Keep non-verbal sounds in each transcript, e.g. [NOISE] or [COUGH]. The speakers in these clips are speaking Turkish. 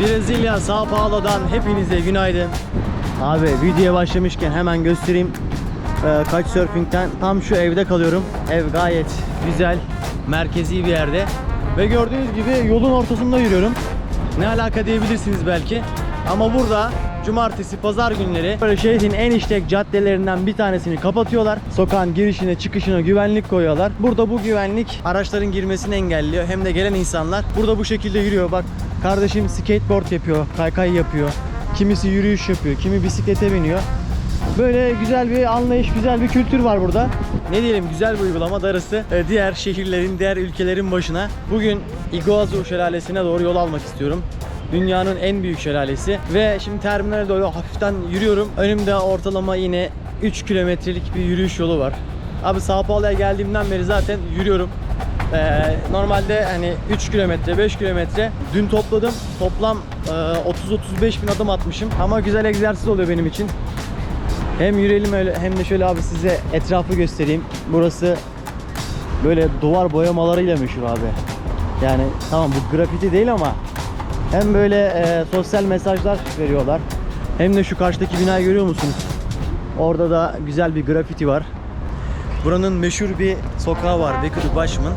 Brezilya Sao Paulo'dan hepinize günaydın. Abi videoya başlamışken hemen göstereyim. Ee, Kaç Surfing'den tam şu evde kalıyorum. Ev gayet güzel, merkezi bir yerde. Ve gördüğünüz gibi yolun ortasında yürüyorum. Ne alaka diyebilirsiniz belki. Ama burada cumartesi, pazar günleri böyle şehrin en işlek caddelerinden bir tanesini kapatıyorlar. Sokağın girişine, çıkışına güvenlik koyuyorlar. Burada bu güvenlik araçların girmesini engelliyor. Hem de gelen insanlar burada bu şekilde yürüyor. Bak kardeşim skateboard yapıyor, kaykay yapıyor. Kimisi yürüyüş yapıyor, kimi bisiklete biniyor. Böyle güzel bir anlayış, güzel bir kültür var burada. Ne diyelim güzel bir uygulama darısı e, diğer şehirlerin, diğer ülkelerin başına. Bugün Iguazu şelalesine doğru yol almak istiyorum. Dünyanın en büyük şelalesi ve şimdi terminale doğru hafiften yürüyorum. Önümde ortalama yine 3 kilometrelik bir yürüyüş yolu var. Abi Sao Paulo'ya geldiğimden beri zaten yürüyorum. Ee, normalde hani 3 kilometre 5 kilometre dün topladım. Toplam e, 30-35 bin adım atmışım. Ama güzel egzersiz oluyor benim için. Hem yürüyelim öyle hem de şöyle abi size etrafı göstereyim. Burası böyle duvar boyamalarıyla meşhur abi. Yani tamam bu grafiti değil ama hem böyle e, sosyal mesajlar veriyorlar. Hem de şu karşıdaki binayı görüyor musunuz? Orada da güzel bir grafiti var. Buranın meşhur bir sokağı var. Baker Bashman.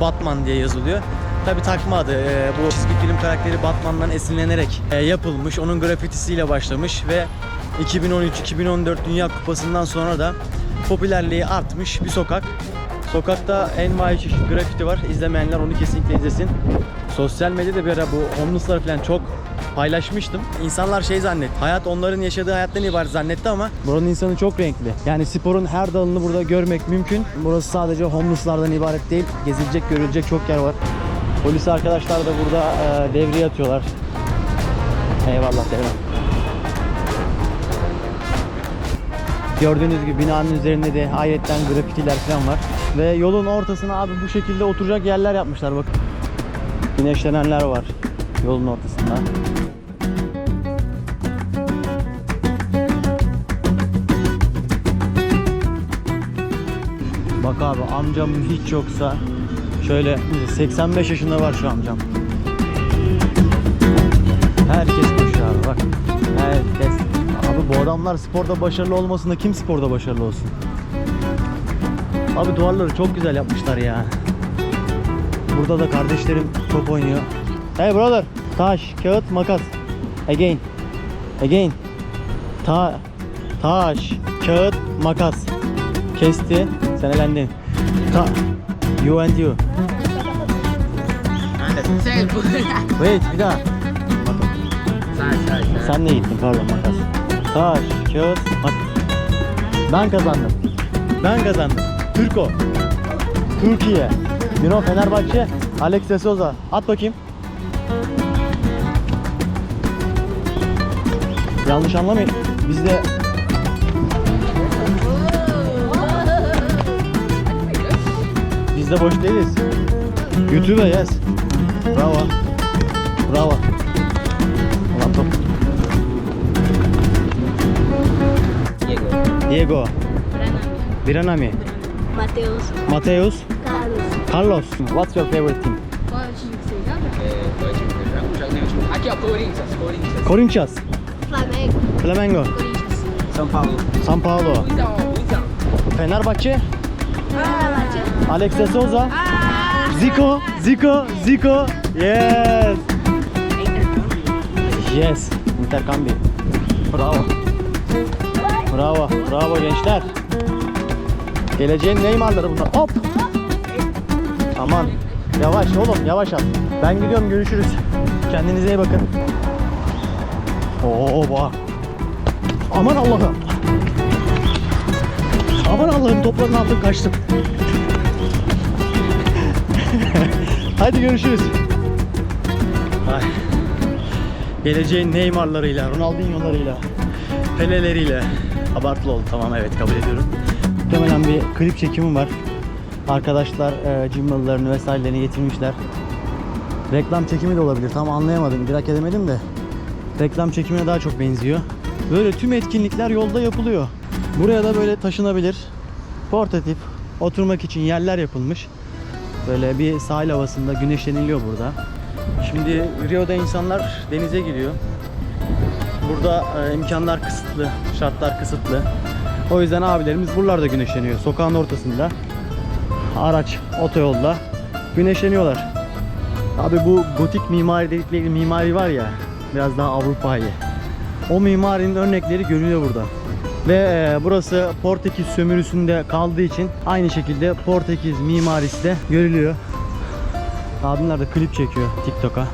Batman diye yazılıyor. Tabi takma adı. Ee, bu çizgi film karakteri Batman'dan esinlenerek e, yapılmış. Onun grafitisiyle başlamış ve 2013-2014 Dünya Kupası'ndan sonra da popülerliği artmış bir sokak. Sokakta envai çeşit grafiti var. İzlemeyenler onu kesinlikle izlesin. Sosyal medyada bir ara bu homeless'lar falan çok paylaşmıştım. İnsanlar şey zannet. Hayat onların yaşadığı hayattan ibaret zannetti ama buranın insanı çok renkli. Yani sporun her dalını burada görmek mümkün. Burası sadece homeless'lardan ibaret değil. Gezilecek, görülecek çok yer var. Polis arkadaşlar da burada e, devriye atıyorlar. Eyvallah devam. Gördüğünüz gibi binanın üzerinde de ayetten grafitiler falan var. Ve yolun ortasına abi bu şekilde oturacak yerler yapmışlar bak. Güneşlenenler var yolun ortasında. Bak abi amcam hiç yoksa şöyle 85 yaşında var şu amcam. Herkes koşuyor abi bak. Herkes. Abi bu adamlar sporda başarılı olmasında kim sporda başarılı olsun? Abi duvarları çok güzel yapmışlar ya. Burada da kardeşlerim top oynuyor. Hey brother. Taş, kağıt, makas. Again. Again. Ta taş, kağıt, makas. Kesti. Sen elendin. Ta you and you. Sen bu. Wait bir daha. Sen ne gittin pardon makas. Taş, kağıt, mak. Ben kazandım. Ben kazandım. Türko. Türkiye. Know Fenerbahçe. Alex de Souza. At bakayım. Yanlış anlamayın. Biz de biz de boş değiliz. YouTube yes. Bravo. Bravo. Ulan top. Diego. Diego. Biranami. Mateus, Mateus. Carlos, Carlos. What's your favorite team? Aqui, ó, Corinthians, Corinthians. Corinthians. Flamengo, Flamengo. Corinthians. São Paulo. São Paulo. Luizão, Luizão. Fenerbahçe. Fenerbahçe. Alex de Souza. Zico. Zico. Zico. Yes. Yes. Interkambi. Bravo. Bravo. Bravo gençler. Geleceğin Neymar'ları bunlar. Hop. Aman. Yavaş oğlum yavaş at. Ben gidiyorum görüşürüz. Kendinize iyi bakın. Oo bak. Aman Allah'ım. Aman Allah'ım toprağın altına kaçtım. Hadi görüşürüz. Ay. Geleceğin Neymar'larıyla, Ronaldinho'larıyla, Pele'leriyle. Abartılı oldu tamam evet kabul ediyorum. Muhtemelen bir klip çekimi var. Arkadaşlar e, cimbalılarını vesairelerini getirmişler. Reklam çekimi de olabilir. Tam anlayamadım. idrak edemedim de. Reklam çekimine daha çok benziyor. Böyle tüm etkinlikler yolda yapılıyor. Buraya da böyle taşınabilir. Portatif oturmak için yerler yapılmış. Böyle bir sahil havasında güneşleniliyor burada. Şimdi Rio'da insanlar denize giriyor. Burada e, imkanlar kısıtlı, şartlar kısıtlı. O yüzden abilerimiz buralarda güneşleniyor. Sokağın ortasında. Araç, otoyolda güneşleniyorlar. Abi bu gotik mimari dedikleri mimari var ya, biraz daha Avrupa'yı. O mimarinin örnekleri görülüyor burada. Ve e, burası Portekiz sömürüsünde kaldığı için aynı şekilde Portekiz mimarisi de görülüyor. Abimler de klip çekiyor TikTok'a.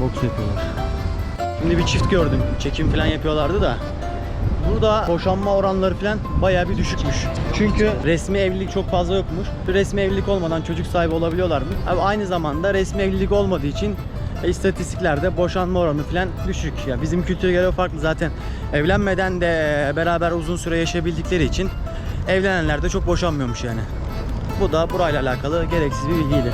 Boks yapıyorlar. Şimdi bir çift gördüm. Çekim falan yapıyorlardı da. Burada boşanma oranları falan bayağı bir düşükmüş. Çünkü resmi evlilik çok fazla yokmuş. Resmi evlilik olmadan çocuk sahibi olabiliyorlar mı? Aynı zamanda resmi evlilik olmadığı için e, istatistiklerde boşanma oranı falan düşük. Ya bizim kültüre göre farklı zaten. Evlenmeden de beraber uzun süre yaşayabildikleri için evlenenler de çok boşanmıyormuş yani. Bu da burayla alakalı gereksiz bir bilgiydi.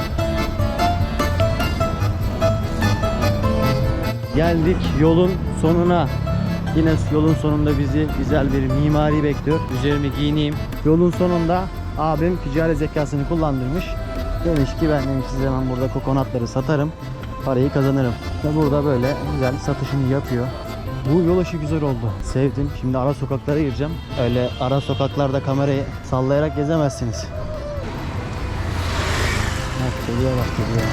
Geldik yolun sonuna. Yine yolun sonunda bizi güzel bir mimari bekliyor. Üzerimi giyineyim. Yolun sonunda abim ticaret zekasını kullandırmış. Demiş ki ben demiş size hemen burada kokonatları satarım. Parayı kazanırım. Ve burada böyle güzel satışını yapıyor. Bu yol ışığı güzel oldu. Sevdim. Şimdi ara sokaklara gireceğim. Öyle ara sokaklarda kamerayı sallayarak gezemezsiniz. Bak geliyor bak geliyor.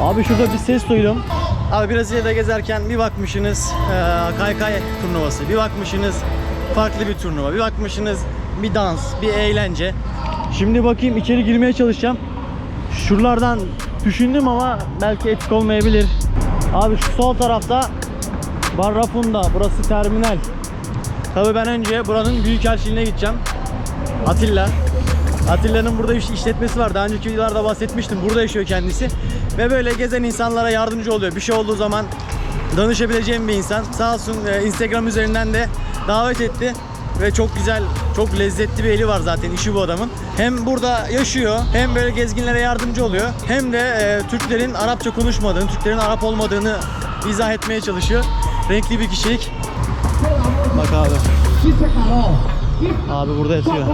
Abi şurada bir ses duydum. Abi Brezilya'da gezerken bir bakmışsınız eee kaykay turnuvası, bir bakmışsınız farklı bir turnuva, bir bakmışsınız bir dans, bir eğlence. Şimdi bakayım içeri girmeye çalışacağım. Şuralardan düşündüm ama belki etik olmayabilir. Abi şu sol tarafta Barrafunda, burası terminal. Tabii ben önce buranın büyükelçiliğine gideceğim. Atilla. Atilla'nın burada bir işletmesi var. Daha önceki videolarda bahsetmiştim. Burada yaşıyor kendisi. Ve böyle gezen insanlara yardımcı oluyor. Bir şey olduğu zaman danışabileceğim bir insan. Sağ olsun e, Instagram üzerinden de davet etti. Ve çok güzel, çok lezzetli bir eli var zaten işi bu adamın. Hem burada yaşıyor, hem böyle gezginlere yardımcı oluyor. Hem de e, Türklerin Arapça konuşmadığını, Türklerin Arap olmadığını izah etmeye çalışıyor. Renkli bir kişilik. Bak abi. Abi burada yatıyor.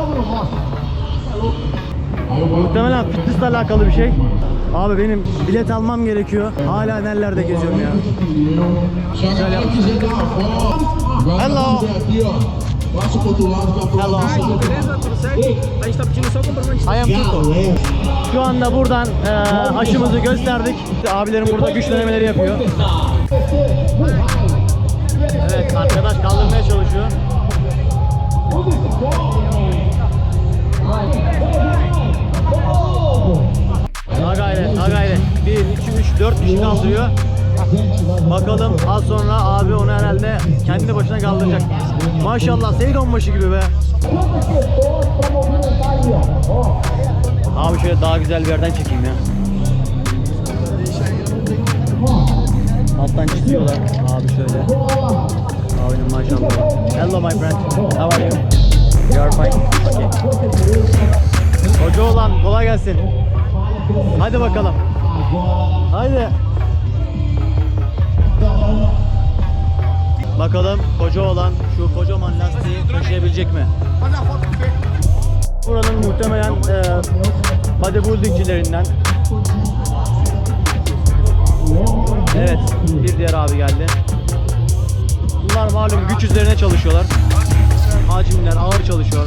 Muhtemelen fitnessle alakalı bir şey. Abi benim bilet almam gerekiyor. Hala nerelerde geziyorum ya. Güzel yapmışsın. Hello. Hello. Şu anda buradan e, aşımızı gösterdik. Abilerim burada güç denemeleri yapıyor. Evet arkadaş kaldırmaya çalışıyor. Ha gayret, ha gayret. 1, 2, 3, 4 kişi kaldırıyor. Bakalım az sonra abi onu herhalde kendi başına kaldıracak. Maşallah Seydon başı gibi be. Abi şöyle daha güzel bir yerden çekeyim ya. Alttan çiziyorlar abi şöyle. Abinin maşallah. Hello my friend. How are you? You are fine. Okay. Koca olan kolay gelsin. Hadi bakalım. Haydi. Bakalım koca olan şu kocaman lastiği taşıyabilecek mi? Buranın muhtemelen e, bodybuildingçilerinden. Evet, bir diğer abi geldi. Bunlar malum güç üzerine çalışıyorlar. Hacimler ağır çalışıyor.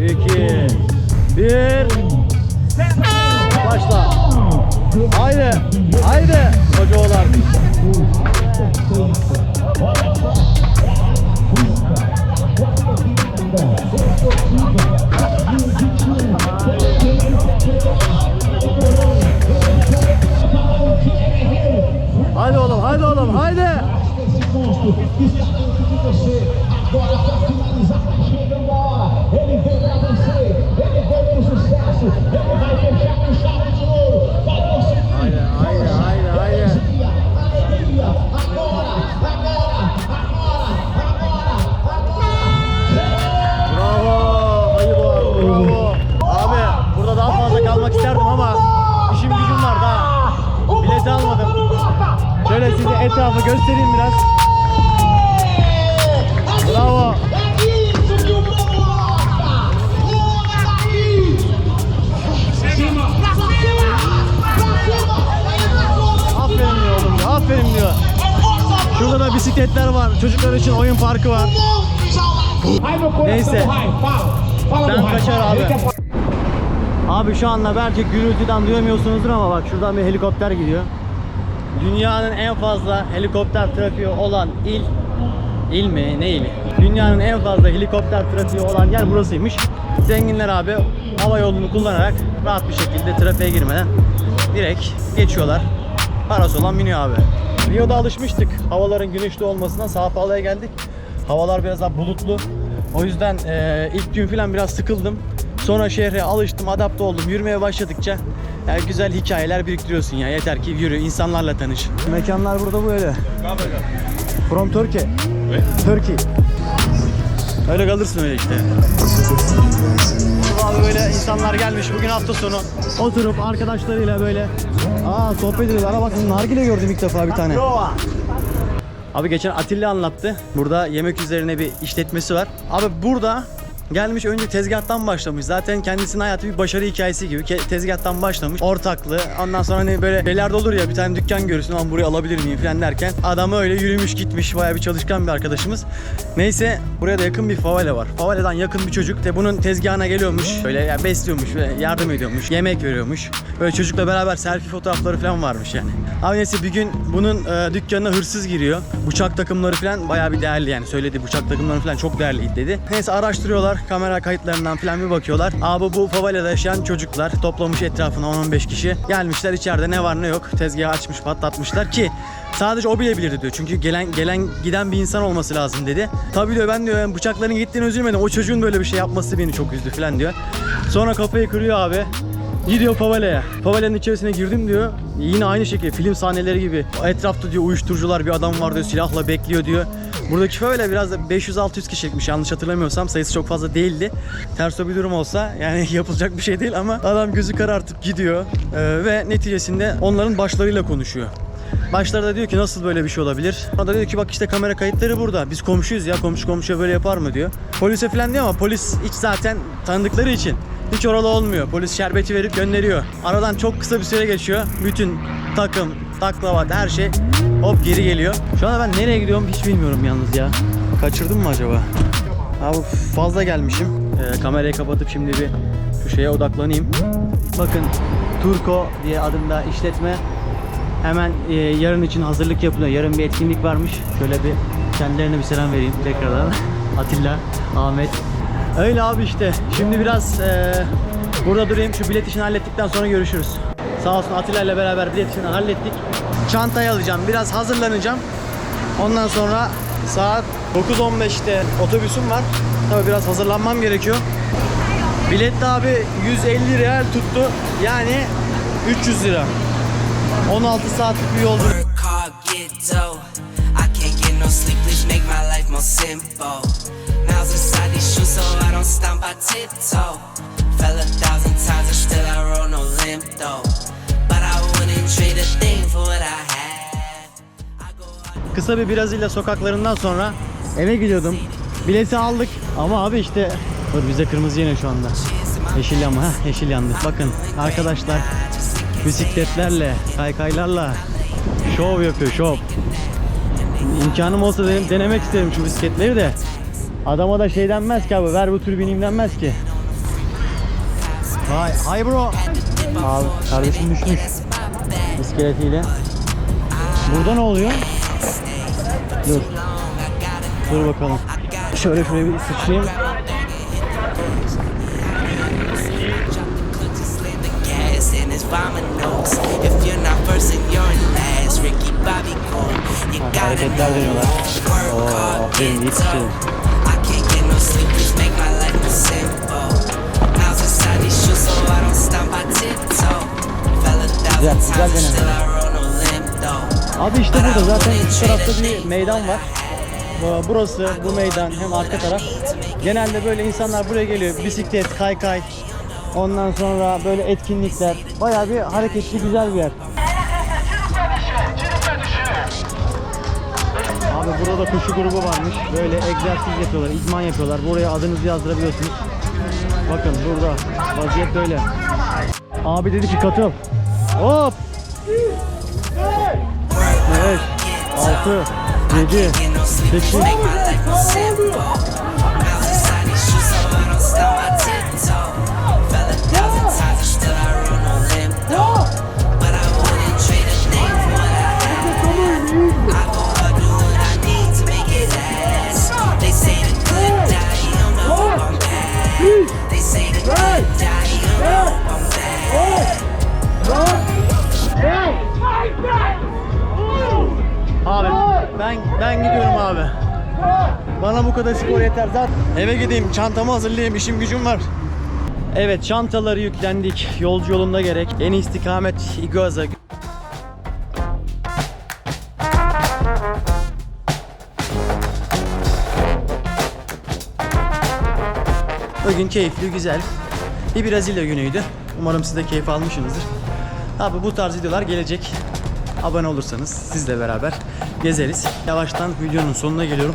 2 1 Başla. Haydi. Haydi. Koca oğlan. Etrafı göstereyim biraz. Bravo. Aferin diyor oğlum. Aferin diyor. Şurada da bisikletler var. Çocuklar için oyun parkı var. Neyse. Ben kaçar abi. Abi şu anda belki gürültüden duyamıyorsunuzdur ama bak şuradan bir helikopter gidiyor. Dünyanın en fazla helikopter trafiği olan il İl mi? Ne ili? Dünyanın en fazla helikopter trafiği olan yer burasıymış. Zenginler abi hava yolunu kullanarak rahat bir şekilde trafiğe girmeden direkt geçiyorlar. Parası olan biniyor abi. Rio'da alışmıştık havaların güneşli olmasına. Sao Paulo'ya geldik. Havalar biraz daha bulutlu. O yüzden eee, ilk gün falan biraz sıkıldım. Sonra şehre alıştım, adapte oldum. Yürümeye başladıkça yani güzel hikayeler biriktiriyorsun ya. Yeter ki yürü, insanlarla tanış. Mekanlar burada böyle. From Turkey. Turkey. Öyle kalırsın öyle işte. Abi böyle insanlar gelmiş bugün hafta sonu oturup arkadaşlarıyla böyle aa sohbet ediyorlar. Ama bakın nargile gördüm ilk defa bir tane. Abi geçen Atilla anlattı. Burada yemek üzerine bir işletmesi var. Abi burada gelmiş önce tezgahtan başlamış. Zaten kendisinin hayatı bir başarı hikayesi gibi. Ke- tezgahtan başlamış. Ortaklı. Ondan sonra hani böyle şeylerde olur ya bir tane dükkan görürsün ama burayı alabilir miyim falan derken adamı öyle yürümüş gitmiş. Baya bir çalışkan bir arkadaşımız. Neyse buraya da yakın bir favela var. Faveladan yakın bir çocuk de bunun tezgahına geliyormuş. Böyle ya besliyormuş ve yardım ediyormuş. Yemek veriyormuş. Böyle çocukla beraber selfie fotoğrafları falan varmış yani. Abi neyse bir gün bunun e, dükkanına hırsız giriyor. Bıçak takımları falan bayağı bir değerli yani söyledi bıçak takımları falan çok değerli dedi. Neyse araştırıyorlar kamera kayıtlarından falan bir bakıyorlar. Abi bu favelada yaşayan çocuklar toplamış etrafına 10-15 kişi. Gelmişler içeride ne var ne yok tezgahı açmış patlatmışlar ki Sadece o bilebilirdi diyor. Çünkü gelen gelen giden bir insan olması lazım dedi. Tabii diyor ben diyor bıçakların gittiğini üzülmedim. O çocuğun böyle bir şey yapması beni çok üzdü falan diyor. Sonra kafayı kırıyor abi. Gidiyor favelaya. Favelenin içerisine girdim diyor. Yine aynı şekilde film sahneleri gibi. Etrafta diyor uyuşturucular bir adam var diyor silahla bekliyor diyor. Buradaki favela biraz da 500-600 kişilikmiş yanlış hatırlamıyorsam sayısı çok fazla değildi. Ters bir durum olsa yani [LAUGHS] yapılacak bir şey değil ama adam gözü karartıp gidiyor Ee, ve neticesinde onların başlarıyla konuşuyor. Başlarda da diyor ki nasıl böyle bir şey olabilir? Sonra da diyor ki bak işte kamera kayıtları burada. Biz komşuyuz ya komşu komşuya böyle yapar mı diyor. Polise falan diyor ama polis hiç zaten tanıdıkları için hiç oralı olmuyor. Polis şerbeti verip gönderiyor. Aradan çok kısa bir süre geçiyor. Bütün takım, taklavat her şey hop geri geliyor. Şu anda ben nereye gidiyorum hiç bilmiyorum yalnız ya. Kaçırdım mı acaba? Abi fazla gelmişim. Ee, kamerayı kapatıp şimdi bir şu şeye odaklanayım. Bakın Turko diye adında işletme Hemen e, yarın için hazırlık yapılıyor. Yarın bir etkinlik varmış. Şöyle bir kendilerine bir selam vereyim tekrardan. [LAUGHS] Atilla, Ahmet. Öyle abi işte. Şimdi biraz e, burada durayım. Şu bilet işini hallettikten sonra görüşürüz. Sağ olsun Atilla ile beraber bilet işini hallettik. Çantayı alacağım. Biraz hazırlanacağım. Ondan sonra saat 9.15'te otobüsüm var. Tabii biraz hazırlanmam gerekiyor. Bilet de abi 150 real tuttu. Yani 300 lira. 16 saatlik bir yolculuk. Miles inside shoes, so I don't stomp, I tiptoe. Fell a thousand times, and still I roll no limp though. But I wouldn't trade a thing for what I had. Kısa bir Brezilya sokaklarından sonra eve gidiyordum. Bileti aldık ama abi işte dur bize kırmızı yanıyor şu anda. Yeşil yanma ha yeşil yandı. Bakın arkadaşlar bisikletlerle, kaykaylarla şov yapıyor şov. İmkanım olsa de- denemek isterim şu bisikletleri de. Adama da şey denmez ki abi ver bu tür bineyim denmez ki. Hay, hay bro. Abi kardeşim düşmüş iskeletiyle. Burada ne oluyor? Dur. Dur bakalım. Şöyle şöyle bir sıçrayım. hareketler dönüyorlar. Work Oo, hard, aferin get yetişin. dough. I can't get no sleep, please make my life more simple. Miles inside these shoes, so I don't stomp, I tiptoe. Fell a thousand Güzel, times, güzel and deneme. still I roll no limp though. Abi işte burada zaten iki tarafta bir meydan var. Bu- Burası bu meydan hem arka taraf. Genelde böyle insanlar buraya geliyor. Bisiklet, kaykay. Ondan sonra böyle etkinlikler. Bayağı bir hareketli güzel bir yer. Abi burada da koşu grubu varmış. Böyle egzersiz yapıyorlar, idman yapıyorlar. Buraya adınızı yazdırabiliyorsunuz. Bakın burada vaziyet böyle. Abi dedi ki katıl. Hop. 5, 6, 7, 8, yeter zaten. Eve gideyim, çantamı hazırlayayım, işim gücüm var. Evet, çantaları yüklendik. Yolcu yolunda gerek. En istikamet Iguaza. Bugün keyifli, güzel. Bir Brezilya günüydü. Umarım siz de keyif almışsınızdır. Abi bu tarz videolar gelecek. Abone olursanız sizle beraber gezeriz. Yavaştan videonun sonuna geliyorum.